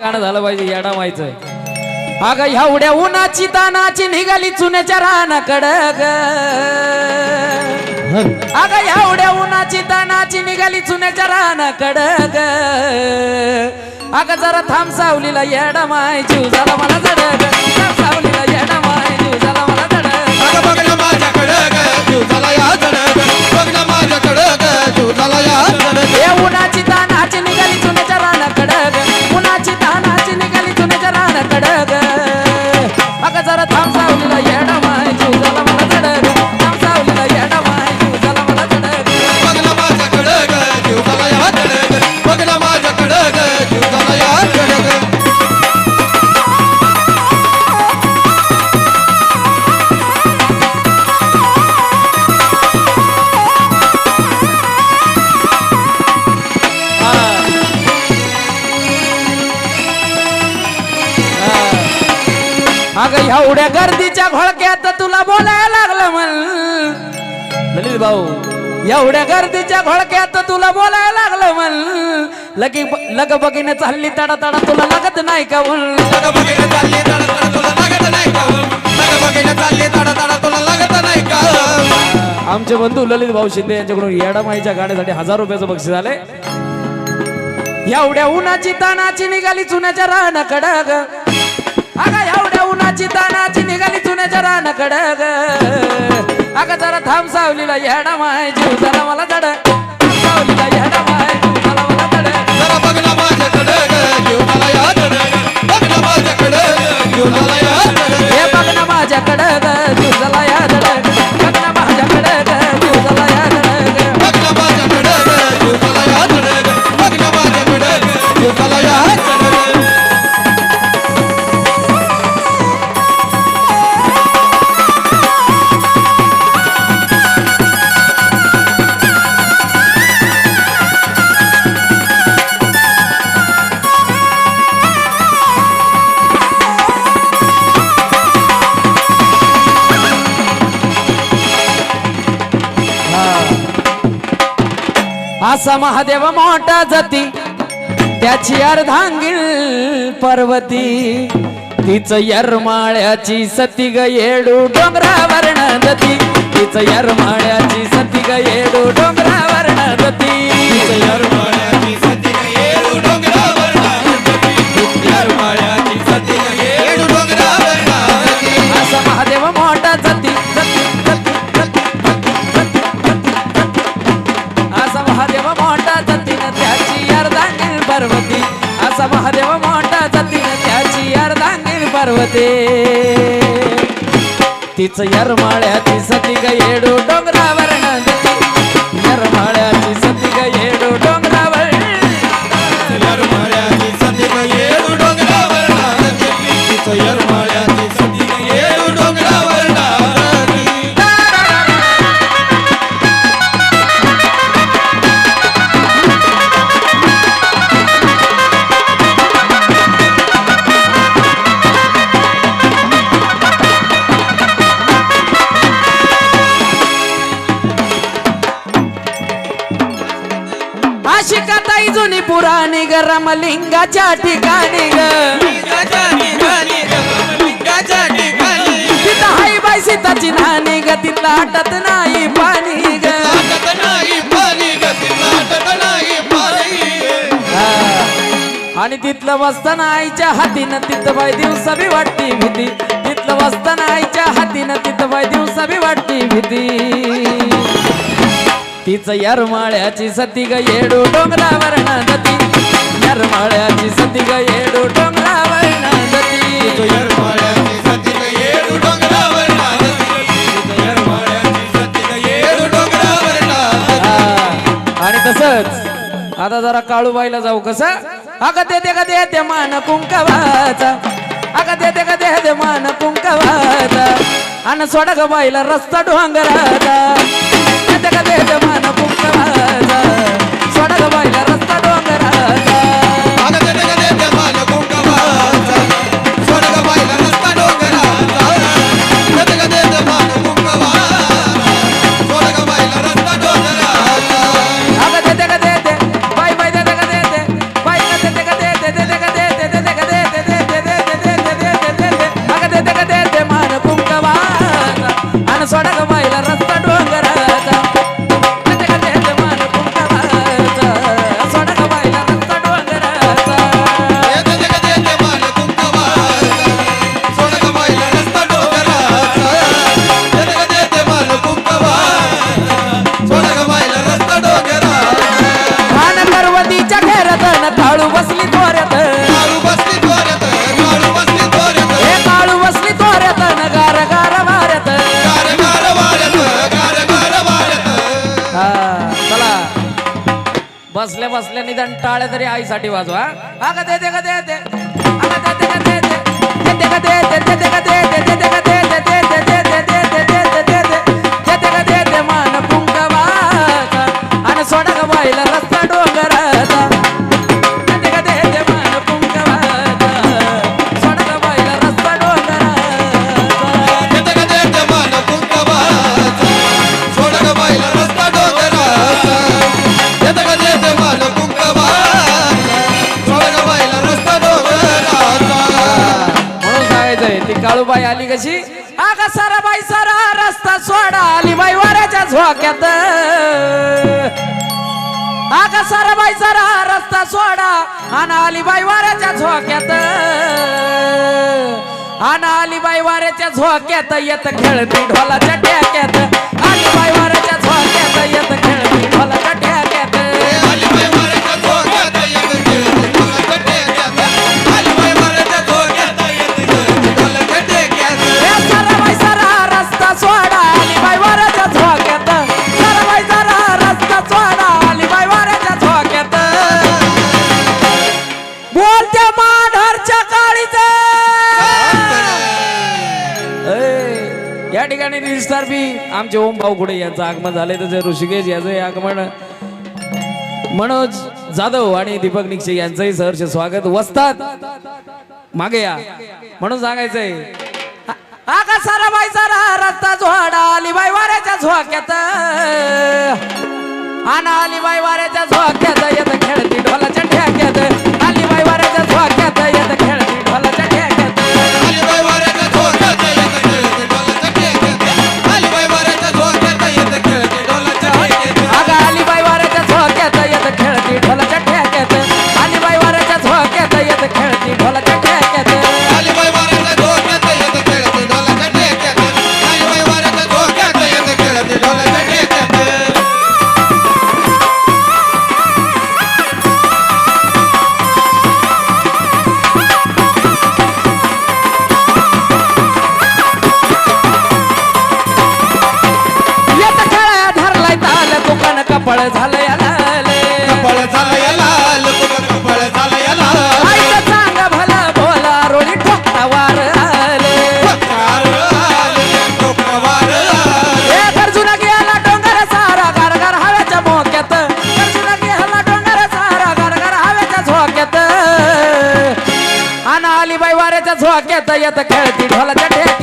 गाणं झालं पाहिजे येडा व्हायचं अगं ह्या उड्या उन्हाची तानाची निघाली चुन्याच्या रानाकडं ग. अगं ह्या उड्या उन्हाची तानाची निघाली चुन्याच्या रानाकडं ग. अगं जरा थांब सावलीला येडा माय जीव झाला मला थांब सावलीला येडा माय जीव झाला मला ना माझ्याकडं ग, जीव झाला या धडक. बघ माझ्याकडं ग, जीव झाला या धडक. अगं एवढ्या गर्दीच्या घोळक्यात तुला बोलायला लागलं म्हण. ललित भाऊ एवढ्या गर्दीच्या घोळक्यात तुला बोलायला लागलं म्हण. लगी लग बघीने चालली तडा तडा तुला लागत नाही का म्हण. अगं बघीनं चालली तडा तडा तुला लागत नाही का? अगं बघीनं चालली तडा तडा तुला लागत नाही का? आमचे बंधू ललित भाऊ शिंदे यांच्याकडून येडामाईच्या गाण्यासाठी हजार रुपयाचं बक्षीस आले एवढ्या उन्हाची तानाची निघाली चुन्याच्या ग अगं. तानाची जरा चुन्याच्या रानाकडं अगं जरा थांब सावलीला येडा माय जीव जरा मला जड. असा महादेव मोठा जाती त्याची अर्धांगिल पर्वती. तिच यरमाळ्याची सती ग येडू डोंगरावर नदती तिच यरमाळ्याची सती ग येडू डोंगरावर नदती यरमाळ्याची सती मोठा जातीन त्याची अर्धांगिल पर्वते. तिच यरमाळ्याची सती ग येडू डोंगरावर नंदती. यरमाळ्याची सती ग येडू डोंगरा पुराणी ग रमलिंगाच्या ठिकाणी ग. ठिकाणी तिथं बाई सीताची नाणी ग तिथला आटत नाही पाणी ग, आणि तिथलं वस्ताना आईच्या हातीनं तिथं बाय दिवसा बी वाटती भीती. तिथलं वस्ताना आईच्या हातीनं तिथं बाय दिवसा बी वाटती भीती. तिचं यरमाळ्याची सती ग येडू डोंगरावर नदती यरमाळ्याची सती ग येडू डोंगरावर नदती येरमाळ्याची सती ग, येडू डोंगरावर नाचती. तिचं येरमाळ्याची सती ग, येडू डोंगरावर नाचती. हा. आणि तसंच आता जरा काळूबाईला जाऊ कसं अगं देते का देते मान कुंकवाचा अगं देते का देते मान कुंकवाचा आणि सोडा ग बाईला रस्ता डोंगराचा बसल्या बसल्या निदान टाळ्या तरी आईसाठी वाजवा हा का दे दे का दे? काळूबाई आली कशी? अग सारा बाई सारा रस्ता सोडा आली बाई वाऱ्याच्या झोक्यात. अग सारा बाई सारा रस्ता सोडा आणि आली बाई वाऱ्याच्या झोक्यात. आणि आली बाई वाऱ्याच्या झोक्यात येत खेळती ढोलाच्या टॅक्यात. आली बाई आमचे ओम भाऊ कुठे यांचं आगमन झाले त्याचे ऋषिकेश याचं आगमन. मनोज जाधव आणि दीपक निक्षे यांचंही सहर्ष स्वागत. वसतात. मागे या. म्हणून सांगायचंय. आका सारा बाई सारा रस्ता झोडा आली बाई वाऱ्याच्या झोक्यात. आना आली बाई वाऱ्याच्या झोक्यात येत खेळती ढोला चंड कपळ झालंय लाले. कपाळ झालं या लाल, कपाळ झालं या लाल. आईचं सांग भला बोला रोळी ठोकता वार आले. पत्कार आले, टोकरवार आले. ए गर्जुना गेला डोंगर सारा गारगार हव्याच्या मोक्यात. गर्जुना गेला डोंगर सारा गारगार हव्याच्या झोक्यात. आना आली बाई वाऱ्याच्या झोक्यात येत खेळती ढोलाच्या ठेक्यात.